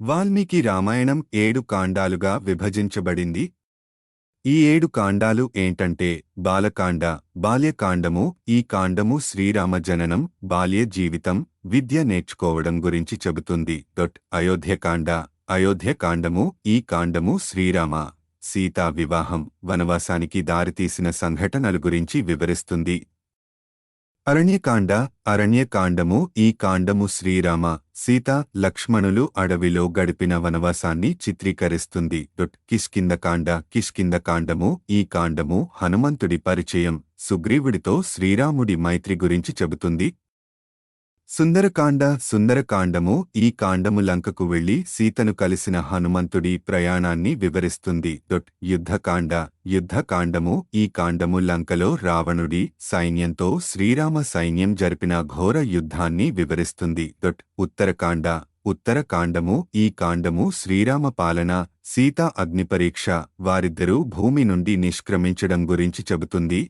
వాల్మీకి రామాయణం ఏడు కాండాలుగా విభజించబడింది. ఈ ఏడు కాండాలు ఏంటంటే బాలకాండ బాల్యకాండము ఈ కాండము శ్రీరామ జననం బాల్య జీవితం విద్య నేర్చుకోవడం గురించి చెబుతుంది. దొట్ అయోధ్యకాండ అయోధ్యకాండము ఈ కాండము శ్రీరామ సీతా వివాహం వనవాసానికి దారితీసిన సంఘటనల గురించి వివరిస్తుంది. అరణ్యకాండ అరణ్యకాండము ఈ కాండము శ్రీరామ సీత లక్ష్మణులు అడవిలో గడిపిన వనవాసాన్ని చిత్రీకరిస్తుంది. డొట్ కిష్కింద కాండము ఈ కాండము హనుమంతుడి పరిచయం. సుగ్రీవుడితో శ్రీరాముడి మైత్రి గురించి చెబుతుంది. సుందరకాండ సుందరకాండము ఈ కాండము లంకకు వెళ్ళి సీతను కలిసిన హనుమంతుడి ప్రయాణాన్ని వివరిస్తుంది. డొట్ యుద్ధకాండ. యుద్ధకాండము ఈ కాండము లంకలో రావణుడి సైన్యంతో శ్రీరామ సైన్యం జరిపిన ఘోర యుద్ధాన్ని వివరిస్తుంది. డొట్ ఉత్తరకాండ. ఉత్తరకాండము ఈ కాండము శ్రీరామ పాలన సీతా అగ్నిపరీక్ష వారిద్దరూ భూమి నుండి నిష్క్రమించడం గురించి చెబుతుంది.